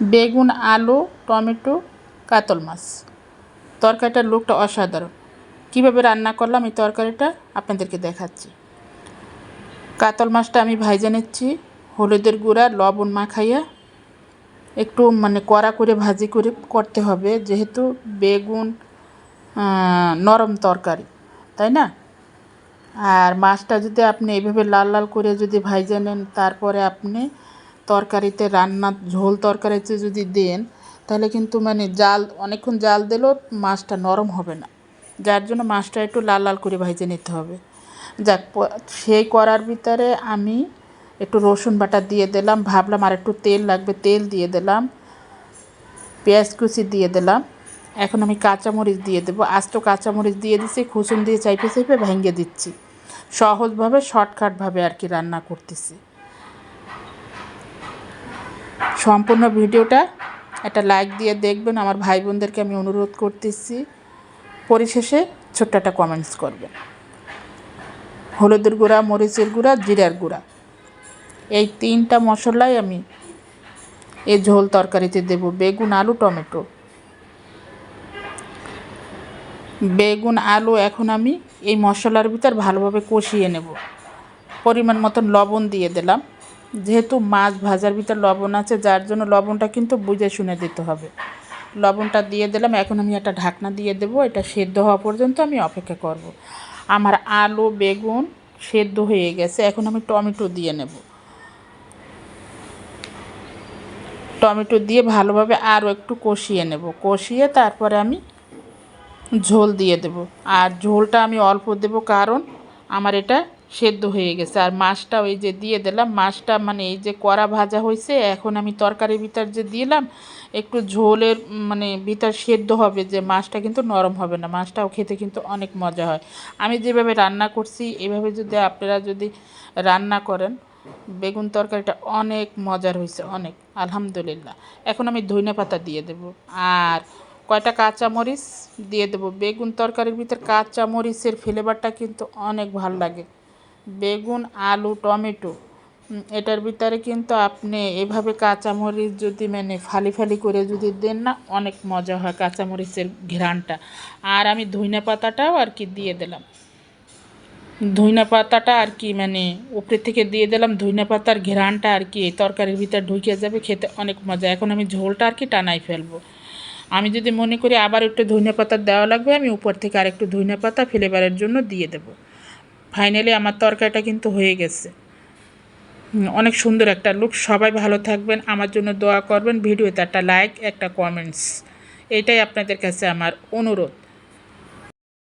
বেগুন, আলু, টমেটো, কাতল মাছ। তরকারিটার লুকটা অসাধারণ। কীভাবে রান্না করলাম এই তরকারিটা আপনাদেরকে দেখাচ্ছি। কাতল মাছটা আমি ভাইজা নিচ্ছি, হলুদের গুঁড়া, লবণ মাখাইয়া। একটু মানে কড়া করে ভাজি করে করতে হবে, যেহেতু বেগুন নরম তরকারি, তাই না? আর মাছটা যদি আপনি এইভাবে লাল লাল করে যদি ভাইজা নেন, তারপরে আপনি তরকারিতে রান্না ঝোল তরকারিতে যদি দেন, তাহলে কিন্তু মানে জাল, অনেকক্ষণ জাল দিলেও মাছটা নরম হবে না। যার জন্য মাছটা একটু লাল লাল করে ভাইজে নিতে হবে। যাক সেই করার ভিতরে আমি একটু রসুন বাটা দিয়ে দিলাম। ভাবলাম আর একটু তেল লাগবে, তেল দিয়ে দিলাম। পেঁয়াজ কুচি দিয়ে দিলাম। এখন আমি কাঁচামরিচ দিয়ে দেবো। আস্ত কাঁচামরিচ দিয়ে দিচ্ছি খুসুন দিয়ে চাইপে চাইপে ভেঙে দিচ্ছি। সহজভাবে, শর্টকাটভাবে আর কি রান্না করতেছি। সম্পূর্ণ ভিডিওটা একটা লাইক দিয়ে দেখবেন। আমার ভাই বোনদেরকে আমি অনুরোধ করতেছি, পরিশেষে ছোট্ট একটা কমেন্টস করবেন। হলুদের গুঁড়া, মরিচের গুঁড়া, জিরার গুঁড়া। এই তিনটা মশলাই আমি এই ঝোল তরকারিতে দেব। বেগুন, আলু, টমেটো। বেগুন, আলু এখন আমি এই মশলার ভিতর ভালোভাবে কষিয়ে নেব। পরিমাণ মতন লবণ দিয়ে দিলাম। যেহেতু মাছ ভাজার ভিতর লবণ আছে, যার জন্য লবণটা কিন্তু বুঝে শুনে দিতে হবে। লবণটা দিয়ে দিলাম, এখন আমি একটা ঢাকনা দিয়ে দেবো, এটা সেদ্ধ হওয়া পর্যন্ত আমি অপেক্ষা করব। আমার আলু, বেগুন সেদ্ধ হয়ে গেছে, এখন আমি টমেটো দিয়ে নেব। টমেটো দিয়ে ভালোভাবে আরও একটু কষিয়ে নেব। কষিয়ে তারপরে আমি ঝোল দিয়ে দেব। আর ঝোলটা আমি অল্প দেব, কারণ আমার এটা সেদ্ধ হয়ে গেছে। আর মাছটা ওই যে দিয়ে দিলাম, মাছটা মানে এই যে কড়া ভাজা হয়েছে, এখন আমি তরকারির ভিতর যে দিলাম, একটু ঝোলের মানে ভিতর সেদ্ধ হবে যে মাছটা কিন্তু নরম হবে না, মাছটাও খেতে কিন্তু অনেক মজা হয়। আমি যেভাবে রান্না করছি, এভাবে যদি আপনারা যদি রান্না করেন, বেগুন তরকারিটা অনেক মজার হয়েছে, অনেক, আলহামদুলিল্লাহ। এখন আমি ধনে পাতা দিয়ে দেব। আর কয়টা কাঁচামরিচ দিয়ে দেবো। বেগুন তরকারির ভিতর কাঁচামরিচের ফ্লেভারটা কিন্তু অনেক ভালো লাগে। বেগুন, আলু, টমেটো। এটার ভিতরে কিন্তু আপনি এভাবে কাঁচামরিচ যদি মানে ফালি ফালি করে যদি দেন না, অনেক মজা হয় কাঁচামরিচের ঘ্রাণটা। আর আমি ধইনা পাতাটাও আর কি দিয়ে দিলাম। ধইনা পাতাটা আর কি মানে উপরে থেকে দিয়ে দিলাম, ধইনা পাতার ঘ্রাণটা আর কি তরকারির ভিতর ঢুকে যাবে, খেতে অনেক মজা। এখন আমি ঝোলটা আর কি টানাই ফেলব। আমি যদি মনে করি আবার একটু ধইনা পাতা দেওয়া লাগবে, আমি উপর থেকে আর একটু ধইনা পাতা ফ্লেভারের জন্য দিয়ে দেবো। ফাইনালি আমার তরকারিটা কিন্তু হয়ে গেছে। অনেক সুন্দর একটা লুক সবাই ভালো থাকবেন, আমার জন্য দোয়া করবেন। ভিডিওতে একটা লাইক একটা কমেন্টস এটাই আপনাদের কাছে আমার অনুরোধ।